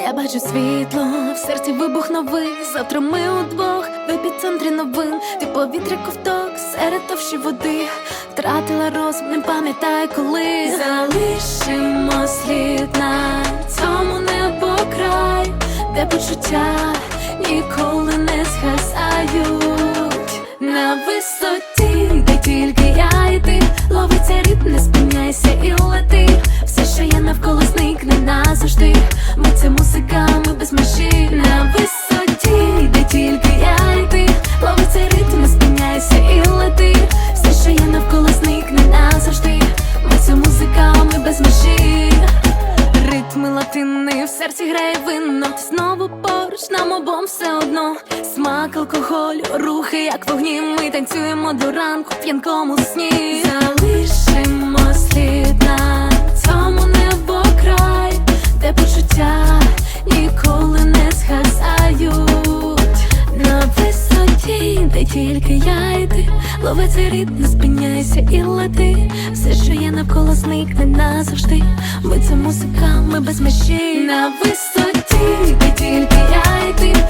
Я бачу світло, в серці вибух новий. Завтра ми удвох в епіцентрі новин. Ти повітря ковток серед товщі води. Втратила розум, не пам'ятаю коли. Залишимо слід на цьому небо край, де почуття ніколи не згасають. На висоті, є зникне назавжди. Ми це музика, ми без межі. На висоті, де тільки я і ти. Ловиться рід, не спиняйся і лети. Все, що є навколо зникне назавжди. Ми це музика, ми без межі. Ритми латини в серці грає винно. Ти знову поруч нам обом все одно. Смак алкоголю, рухи, як вогні. Ми танцюємо до ранку в п'янкому сні. Залишимо тільки я і ти. Лови цей рід, не спиняйся і лети. Все, що є навколо зникне назавжди. Ми це музика, ми без межі. На висоті, тільки я і ти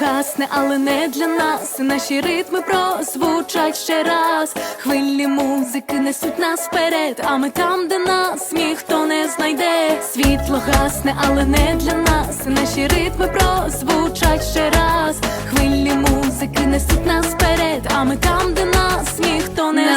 Світло гасне, але не для нас. Наші ритми прозвучать ще раз. Хвилі музики несуть нас вперед, а ми там, де нас ніхто не знайде. Світло гасне, але не для нас. Наші ритми прозвучать ще раз. Хвилі музики несуть нас вперед, а ми там, де нас ніхто не